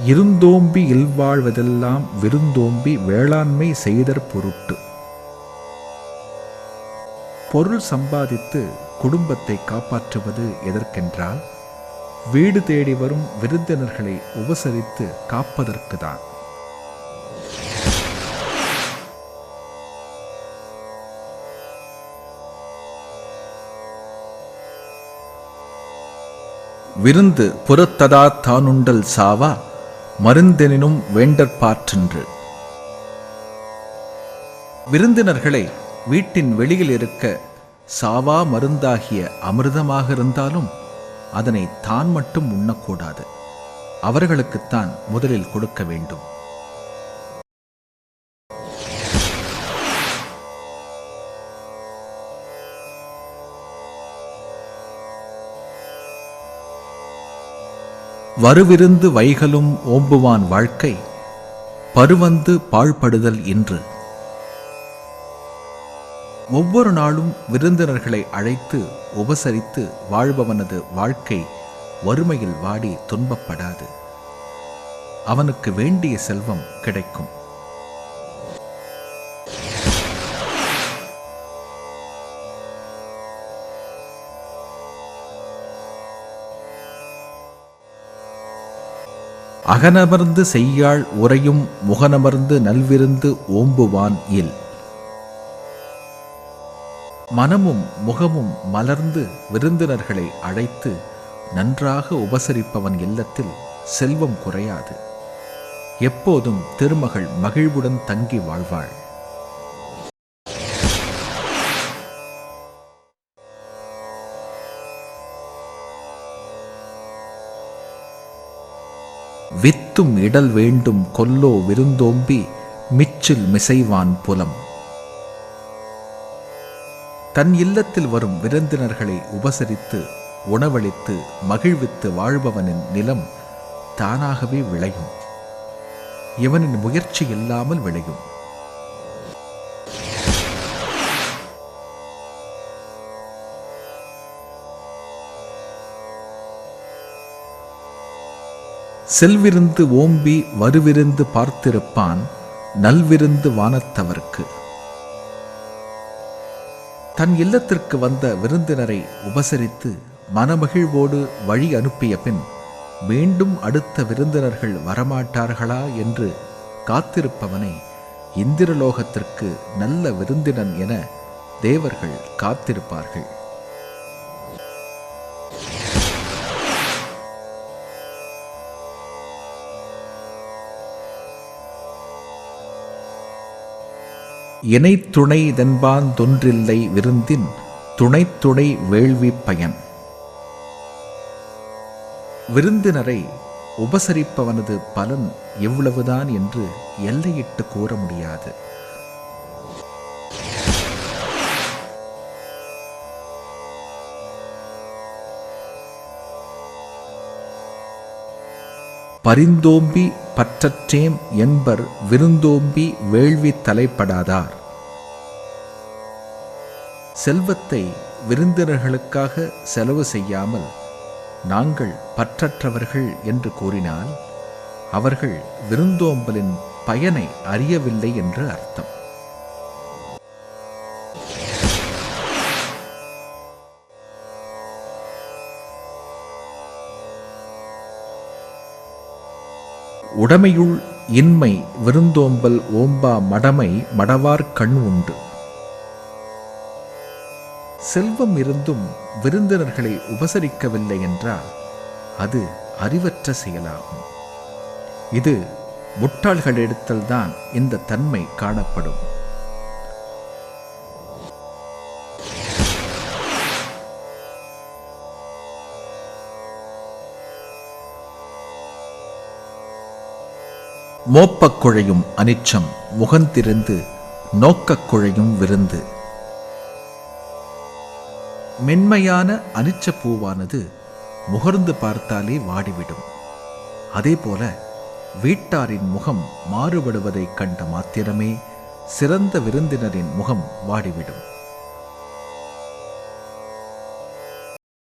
இருந்தோம்பி இல்வாழ்வதெல்லாம் விருந்தோம்பி வேளாண்மை செய்தற் பொருட்டு. பொருள் சம்பாதித்து குடும்பத்தை காப்பாற்றுவது எதற்கென்றால் வீடு தேடி வரும் விருந்தினர்களை உபசரித்து காப்பதற்குதான் விருந்து புறத்ததா தானுண்டல் சாவா? மருந்தெனினும் வேண்டற்பாற்றென்று விருந்தினர்களை வீட்டின் வெளியில் இருக்க சாவா மருந்தாகிய அமிர்தமாக இருந்தாலும் அதனை தான் மட்டும் உண்ணக்கூடாது. அவர்களுக்குத்தான் முதலில் கொடுக்க வேண்டும். வருவிருந்து வைகலும் ஓம்புவான் வாழ்க்கை பருவந்து பாழ்படுதல் இன்று. ஒவ்வொரு நாளும் விருந்தினர்களை அழைத்து உபசரித்து வாழ்பவனது வாழ்க்கை வறுமையில் வாடி துன்பப்படாது. அவனுக்கு வேண்டிய செல்வம் கிடைக்கும். அகனமர்ந்து செய்யாள் உரையும் முகனமர்ந்து நல்விருந்து ஓம்புவான் இல். மனமும் முகமும் மலர்ந்து விருந்தினர்களை அழைத்து நன்றாக உபசரிப்பவன் இல்லத்தில் செல்வம் குறையாது. எப்போதும் திருமகள் மகிழ்வுடன் தங்கி வாழ்வாள். வித்தும் இடல் வேண்டும் கொல்லோ விருந்தோம்பி மிச்சில் மிசைவான் புலம். தன் இல்லத்தில் வரும் விருந்தினர்களை உபசரித்து உணவளித்து மகிழ்வித்து வாழ்பவனின் நிலம் தானாகவே விளையும். இவனின் முயற்சி இல்லாமல் விளையும். செல்விருந்து ஓம்பி வருவிருந்து பார்த்திருப்பான் நல்விருந்து வானத்தவர்க்கு. தன் இல்லத்திற்கு வந்த விருந்தினரை உபசரித்து மனமகிழ்வோடு வழி அனுப்பிய பின் மீண்டும் அடுத்த விருந்தினர்கள் வரமாட்டார்களா? என்று காத்திருப்பவனை இந்திரலோகத்திற்கு நல்ல விருந்தினன் என தேவர்கள் காத்திருப்பார்கள். இணைத்துணை தென்பான் தொன்றில்லை விருந்தின் துணைத்துணை வேள்வி பயன். விருந்தினரை உபசரிப்பவனது பலன் எவ்வளவுதான் என்று எல்லையிட்டு கூற முடியாது. பரிந்தோம்பி பற்றற்றேம் என்பர் விருந்தோம்பி வேள்வி தலைப்படாதார். செல்வத்தை விருந்தினர்களுக்காக செலவு செய்யாமல் நாங்கள் பற்றற்றவர்கள் என்று கூறினால் அவர்கள் விருந்தோம்பலின் பயனை அறியவில்லை என்று அர்த்தம். உடமையுள் இன்மை விருந்தோம்பல் ஓம்பா மடமை மடவார் கண் உண்டு. செல்வம் இருந்தும் விருந்தினர்களை உபசரிக்கவில்லை என்றால் அது அறிவற்ற செயலாகும். இது முட்டாள்களிடத்தில்தான் இந்த தன்மை காணப்படும். மோப்பக் குழையும் அனிச்சம் முகந்திருந்து நோக்கக் குழையும் விருந்து. மென்மையான அனிச்ச பூவானது முகர்ந்து பார்த்தாலே வாடிவிடும். அதேபோல வீட்டாரின் முகம் மாறுபடுவதைக் கண்ட மாத்திரமே சிறந்த விருந்தினரின் முகம் வாடிவிடும்.